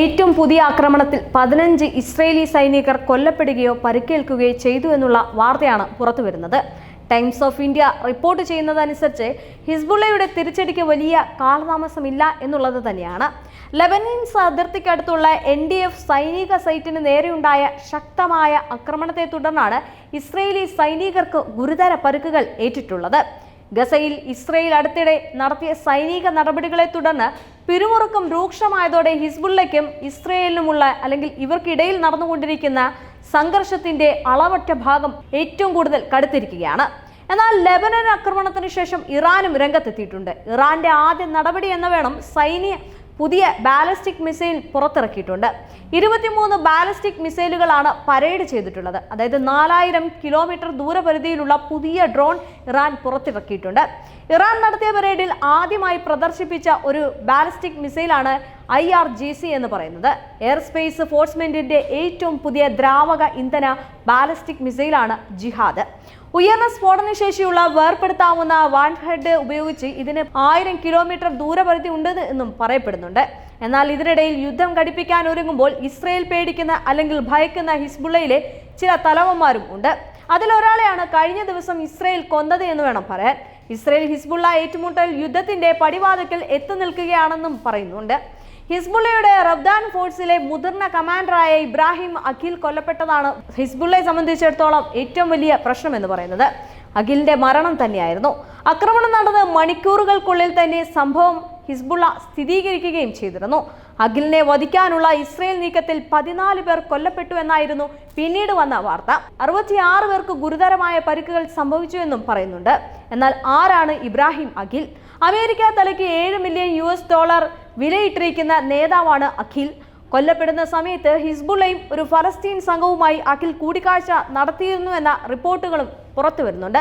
ഏറ്റവും പുതിയ ആക്രമണത്തിൽ പതിനഞ്ച് ഇസ്രയേലി സൈനികർ കൊല്ലപ്പെടുകയോ പരിക്കേൽക്കുകയോ ചെയ്തു എന്നുള്ള വാർത്തയാണ് പുറത്തുവരുന്നത്. ടൈംസ് ഓഫ് ഇന്ത്യ റിപ്പോർട്ട് ചെയ്യുന്നതനുസരിച്ച് ഹിസ്ബുള്ളയുടെ തിരിച്ചടിക്ക് വലിയ കാലതാമസമില്ല എന്നുള്ളത് തന്നെയാണ്. ലെബനീൻസ് അതിർത്തിക്കടുത്തുള്ള എൻ ഡി എഫ് സൈനിക സൈറ്റിന് നേരെയുണ്ടായ ശക്തമായ ആക്രമണത്തെ തുടർന്നാണ് ഇസ്രയേലി സൈനികർക്ക് ഗുരുതര പരുക്കുകൾ ഏറ്റിട്ടുള്ളത്. ഗസയിൽ ഇസ്രയേൽ അടുത്തിടെ നടത്തിയ സൈനിക നടപടികളെ തുടർന്ന് പിരിമുറുക്കം രൂക്ഷമായതോടെ ഹിസ്ബുള്ളയ്ക്കും ഇസ്രയേലിനുമുള്ള അല്ലെങ്കിൽ ഇവർക്കിടയിൽ നടന്നുകൊണ്ടിരിക്കുന്ന സംഘർഷത്തിന്റെ അളവറ്റ ഭാഗം ഏറ്റവും കൂടുതൽ കടുത്തിരിക്കുകയാണ്. എന്നാൽ ലെബനൻ ആക്രമണത്തിന് ശേഷം ഇറാനും രംഗത്തെത്തിയിട്ടുണ്ട്. ഇറാന്റെ ആദ്യ നടപടി എന്ന വേണം സൈന്യ പുതിയ ബാലിസ്റ്റിക് മിസൈൽ പുറത്തിറക്കിയിട്ടുണ്ട്. ഇരുപത്തിമൂന്ന് ബാലിസ്റ്റിക് മിസൈലുകളാണ് പരേഡ് ചെയ്തിട്ടുള്ളത്. അതായത് നാലായിരം കിലോമീറ്റർ ദൂരപരിധിയിലുള്ള പുതിയ ഡ്രോൺ ഇറാൻ പുറത്തിറക്കിയിട്ടുണ്ട്. ഇറാൻ നടത്തിയ പരേഡിൽ ആദ്യമായി പ്രദർശിപ്പിച്ച ഒരു ബാലിസ്റ്റിക് മിസൈലാണ് ഐ ആർ ജി സി എന്ന് പറയുന്നത്. എയർ സ്പേസ് ഫോഴ്സ്മെന്റിന്റെ ഏറ്റവും പുതിയ ദ്രാവക ഇന്ധന ബാലിസ്റ്റിക് മിസൈലാണ് ജിഹാദ്. ഉയർന്ന സ്ഫോടന ശേഷിയുള്ള വേർപെടുത്താവുന്ന വാൺ ഹെഡ് ഉപയോഗിച്ച് ഇതിന് ആയിരം കിലോമീറ്റർ ദൂരപരിധി ഉണ്ട് എന്നും പറയപ്പെടുന്നുണ്ട്. എന്നാൽ ഇതിനിടയിൽ യുദ്ധം ഘടിപ്പിക്കാൻ ഒരുങ്ങുമ്പോൾ ഇസ്രയേൽ പേടിക്കുന്ന അല്ലെങ്കിൽ ഭയക്കുന്ന ഹിസ്ബുള്ളയിലെ ചില തലവന്മാരും ഉണ്ട്. അതിലൊരാളെയാണ് കഴിഞ്ഞ ദിവസം ഇസ്രയേൽ കൊന്നത് എന്ന് വേണം പറയാൻ. ഇസ്രയേൽ ഹിസ്ബുള്ള ഏറ്റുമുട്ടൽ യുദ്ധത്തിന്റെ പടിവാതക്കൽ എത്തു നിൽക്കുകയാണെന്നും പറയുന്നുണ്ട്. ഹിസ്ബുള്ളയുടെ റബ്ദാൻ ഫോഴ്സിലെ മുതിർന്ന കമാൻഡറായ ഇബ്രാഹിം അഖിൽ കൊല്ലപ്പെട്ടതാണ് ഹിസ്ബുള്ളയെ സംബന്ധിച്ചിടത്തോളം ഏറ്റവും വലിയ പ്രശ്നം എന്ന് പറയുന്നത്. അഖിലിന്റെ മരണം തന്നെയായിരുന്നു. ആക്രമണം നടന്ന് മണിക്കൂറുകൾക്കുള്ളിൽ തന്നെ സംഭവം ഹിസ്ബുള്ള സ്ഥിരീകരിക്കുകയും ചെയ്തിരുന്നു. അഖിലിനെ വധിക്കാനുള്ള ഇസ്രയേൽ നീക്കത്തിൽ പതിനാല് പേർ കൊല്ലപ്പെട്ടു എന്നായിരുന്നു പിന്നീട് വന്ന വാർത്ത. അറുപത്തിയാറ് പേർക്ക് ഗുരുതരമായ പരിക്കുകൾ സംഭവിച്ചു എന്നും പറയുന്നുണ്ട്. എന്നാൽ ആരാണ് ഇബ്രാഹിം അഖിൽ? അമേരിക്ക തലയ്ക്ക് ഏഴ് മില്യൺ യു എസ് ഡോളർ വിലയിട്ടിരിക്കുന്ന നേതാവാണ് അഖിൽ. കൊല്ലപ്പെടുന്ന സമയത്ത് ഹിസ്ബുള്ളയും ഒരു ഫലസ്തീൻ സംഘവുമായി അഖിൽ കൂടിക്കാഴ്ച നടത്തിയിരുന്നു എന്ന റിപ്പോർട്ടുകളും പുറത്തു വരുന്നുണ്ട്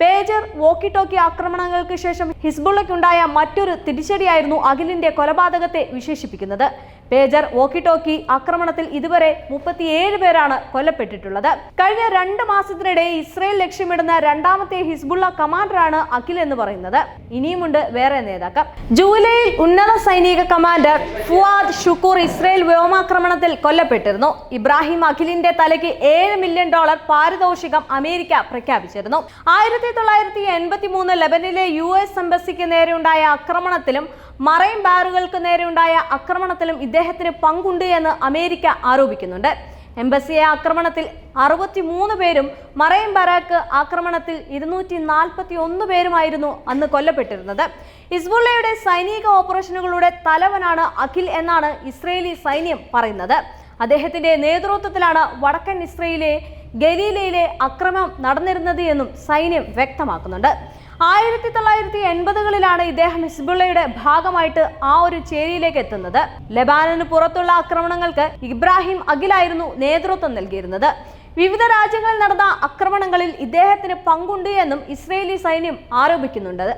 പേജർ വോക്കി ടോക്കി ആക്രമണങ്ങൾക്ക് ശേഷം ഹിസ്ബുള്ളയ്ക്കുണ്ടായ മറ്റൊരു തിരിച്ചടിയായിരുന്നു അഖിലിന്റെ കൊലപാതകത്തെ വിശേഷിപ്പിക്കുന്നത്. പേജർ വോക്കി ടോക്കി ആക്രമണത്തിൽ ഇതുവരെ മുപ്പത്തിയേഴ് പേരാണ് കൊല്ലപ്പെട്ടിട്ടുള്ളത്. കഴിഞ്ഞ രണ്ട് മാസത്തിനിടെ ഇസ്രയേൽ ലക്ഷ്യമിടുന്ന രണ്ടാമത്തെ ഹിസ്ബുള്ള കമാൻഡറാണ് അഖിൽ എന്ന് പറയുന്നത്. ഇനിയുമുണ്ട് വേറെ നേതാക്കൾ. ജൂലൈയിൽ ഉന്നത സൈനിക കമാൻഡർ ഫുവാദ് ഷുക്കൂർ ഇസ്രയേൽ വ്യോമാക്രമണത്തിൽ കൊല്ലപ്പെട്ടിരുന്നു. ഇബ്രാഹിം അഖിലിന്റെ തലയ്ക്ക് ഏഴ് മില്യൺ ഡോളർ പാരിതോഷികം അമേരിക്ക പ്രഖ്യാപിച്ചിരുന്നു. ആയിരത്തി തൊള്ളായിരത്തി എൺപത്തി മൂന്ന് ലെബനിലെ യു എസ് എംബസിക്ക് നേരെയുണ്ടായ ആക്രമണത്തിലും മറൈൻ ബാറുകൾക്ക് നേരെയുണ്ടായ ആക്രമണത്തിലും ഇദ്ദേഹത്തിന് പങ്കുണ്ട് എന്ന് അമേരിക്ക ആരോപിക്കുന്നുണ്ട്. എംബസിയെ ആക്രമണത്തിൽ അറുപത്തി മൂന്ന് പേരും മറൈൻ ബാരാക്ക് ആക്രമണത്തിൽ ഇരുന്നൂറ്റി നാൽപ്പത്തി ഒന്ന് പേരുമായിരുന്നു അന്ന് കൊല്ലപ്പെട്ടിരുന്നത്. ഇസ്ബുള്ളയുടെ സൈനിക ഓപ്പറേഷനുകളുടെ തലവനാണ് അഖിൽ എന്നാണ് ഇസ്രയേലി സൈന്യം പറയുന്നത്. അദ്ദേഹത്തിന്റെ നേതൃത്വത്തിലാണ് വടക്കൻ ഇസ്രയേലിലെ ഗലീലയിലെ അക്രമം നടന്നിരുന്നത് എന്നും സൈന്യം വ്യക്തമാക്കുന്നുണ്ട്. ആയിരത്തി തൊള്ളായിരത്തി എൺപതുകളിലാണ് ഇദ്ദേഹം ഹിസ്ബുള്ളയുടെ ഭാഗമായിട്ട് ആ ഒരു ചേരിയിലേക്ക് എത്തുന്നത്. ലബാനന് പുറത്തുള്ള ആക്രമണങ്ങൾക്ക് ഇബ്രാഹിം അഖിലായിരുന്നു നേതൃത്വം നൽകിയിരുന്നത്. വിവിധ രാജ്യങ്ങളിൽ നടന്ന ആക്രമണങ്ങളിൽ ഇദ്ദേഹത്തിന് പങ്കുണ്ട് എന്നും ഇസ്രയേലി സൈന്യം ആരോപിക്കുന്നുണ്ട്.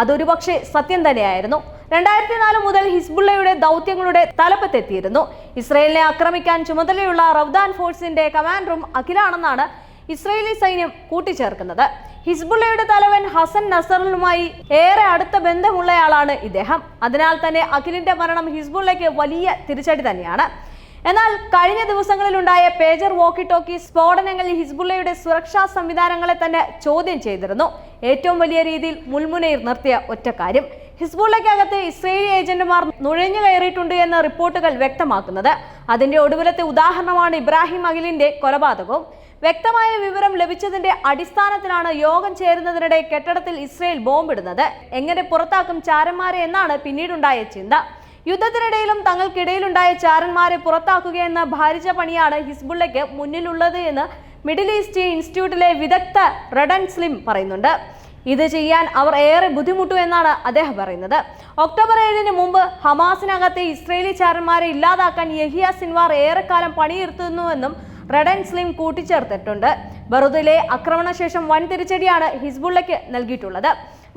അതൊരു പക്ഷേ സത്യം തന്നെയായിരുന്നു. രണ്ടായിരത്തി നാല് മുതൽ ഹിസ്ബുള്ളയുടെ ദൗത്യങ്ങളുടെ തലപ്പത്തെത്തിയിരുന്നു. ഇസ്രയേലിനെ ആക്രമിക്കാൻ ചുമതലയുള്ള റവ്ദാൻ ഫോഴ്സിന്റെ കമാൻഡറും അഖിലാണെന്നാണ് ഇസ്രയേലി സൈന്യം കൂട്ടിച്ചേർക്കുന്നത്. ഹിസ്ബുള്ളയുടെ തലവൻ ഹസൻ നസറലുമായി ഏറെ അടുത്ത ബന്ധമുള്ളയാളാണ് ഇദ്ദേഹം. അതിനാൽ തന്നെ അഖിലിന്റെ മരണം ഹിസ്ബുള്ളയ്ക്ക് വലിയ തിരിച്ചടി തന്നെയാണ്. എന്നാൽ കഴിഞ്ഞ ദിവസങ്ങളിലുണ്ടായ പേജർ വോക്കി ടോക്കി സ്ഫോടനങ്ങളിൽ ഹിസ്ബുള്ളയുടെ സുരക്ഷാ സംവിധാനങ്ങളെ തന്നെ ചോദ്യം ചെയ്തിരുന്നു. ഏറ്റവും വലിയ രീതിയിൽ മുൾമുനയിൽ നിർത്തിയ ഒറ്റ കാര്യം ഹിസ്ബുള്ളയ്ക്കകത്ത് ഇസ്രയേലി ഏജന്റുമാർ നുഴഞ്ഞു കയറിയിട്ടുണ്ട് എന്ന റിപ്പോർട്ടുകൾ വ്യക്തമാക്കുന്നത്. അതിന്റെ ഒടുവിലത്തെ ഉദാഹരണമാണ് ഇബ്രാഹിം അഖിലിന്റെ കൊലപാതകവും. വ്യക്തമായ വിവരം ലഭിച്ചതിന്റെ അടിസ്ഥാനത്തിലാണ് യോഗം ചേരുന്നതിനിടെ കെട്ടിടത്തിൽ ഇസ്രയേൽ ബോംബിടുന്നത്. എങ്ങനെ പുറത്താക്കും ചാരന്മാരെ എന്നാണ് പിന്നീടുണ്ടായ ചിന്ത. യുദ്ധത്തിനിടയിലും തങ്ങൾക്കിടയിലുണ്ടായ ചാരന്മാരെ പുറത്താക്കുകയെന്ന ഭാരിച്ച പണിയാണ് ഹിസ്ബുള്ളയ്ക്ക് മുന്നിലുള്ളത് എന്ന് മിഡിൽ ഈസ്റ്റ് ഇൻസ്റ്റിറ്റ്യൂട്ടിലെ വിദഗ്ധ റഡൻ സ്ലിം പറയുന്നുണ്ട്. ഇത് ചെയ്യാൻ അവർ ഏറെ ബുദ്ധിമുട്ടു എന്നാണ് അദ്ദേഹം പറയുന്നത്. ഒക്ടോബർ ഏഴിന് മുമ്പ് ഹമാസിനകത്തെ ഇസ്രയേലി ചാരന്മാരെ ഇല്ലാതാക്കാൻ യഹിയ സിൻവാർ ഏറെക്കാലം പണിയെടുത്തുന്നുവെന്നും ആൻഡ് സ്ലിം കൂട്ടിച്ചേർത്തിട്ടുണ്ട്. ബറുദിലെ ആക്രമണശേഷം വൻ തിരിച്ചടിയാണ് ഹിസ്ബുള്ളയ്ക്ക് നൽകിയിട്ടുള്ളത്.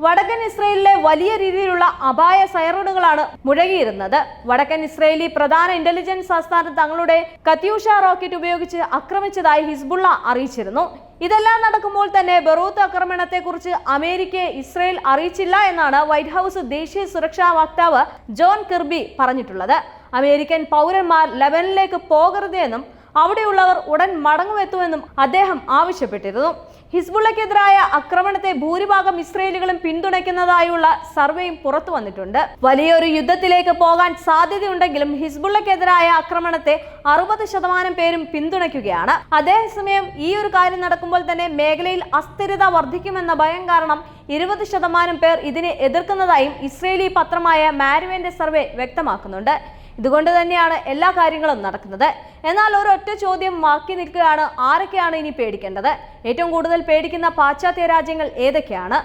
വടക്കൻ ഇസ്രയേലിലെ വലിയ രീതിയിലുള്ള അപായ സൈറണുകളാണ് മുഴകിയിരുന്നത്. വടക്കൻ ഇസ്രയേലി പ്രധാന ഇന്റലിജൻസ് ആസ്ഥാനം തങ്ങളുടെ കത്യൂഷ റോക്കറ്റ് ഉപയോഗിച്ച് ആക്രമിച്ചതായി ഹിസ്ബുള്ള അറിയിച്ചിരുന്നു. ഇതെല്ലാം നടക്കുമ്പോൾ തന്നെ ബറൂത്ത് ആക്രമണത്തെക്കുറിച്ച് അമേരിക്കയെ ഇസ്രയേൽ അറിയിച്ചില്ല എന്നാണ് വൈറ്റ് ഹൗസ് ദേശീയ സുരക്ഷാ വക്താവ് ജോൺ കിർബി പറഞ്ഞിട്ടുള്ളത്. അമേരിക്കൻ പൗരന്മാർ ലബനിലേക്ക് പോകരുത് എന്നും അവിടെയുള്ളവർ ഉടൻ മടങ്ങുമെത്തുമെന്നും അദ്ദേഹം ആവശ്യപ്പെട്ടിരുന്നു. ഹിസ്ബുള്ളക്കെതിരായ ആക്രമണത്തെ ഭൂരിഭാഗം ഇസ്രയേലുകളും പിന്തുണയ്ക്കുന്നതായുള്ള സർവേയും പുറത്തു വന്നിട്ടുണ്ട്. വലിയൊരു യുദ്ധത്തിലേക്ക് പോകാൻ സാധ്യതയുണ്ടെങ്കിലും ഹിസ്ബുള്ളക്കെതിരായ ആക്രമണത്തെ അറുപത് ശതമാനം പേരും പിന്തുണയ്ക്കുകയാണ്. അതേസമയം ഈ ഒരു കാര്യം നടക്കുമ്പോൾ തന്നെ മേഖലയിൽ അസ്ഥിരത വർദ്ധിക്കുമെന്ന ഭയം കാരണം ഇരുപത് ശതമാനം പേർ ഇതിനെ എതിർക്കുന്നതായും ഇസ്രയേലി പത്രമായ മാരുവേന്റെ സർവേ വ്യക്തമാക്കുന്നുണ്ട്. ഇതുകൊണ്ട് തന്നെയാണ് എല്ലാ കാര്യങ്ങളും നടക്കുന്നത്. എന്നാൽ ഒരൊറ്റ ചോദ്യം ബാക്കി നിൽക്കുകയാണ്. ആരൊക്കെയാണ് ഇനി പേടിക്കേണ്ടത്? ഏറ്റവും കൂടുതൽ പേടിക്കുന്ന പാശ്ചാത്യ രാജ്യങ്ങൾ ഏതൊക്കെയാണ്?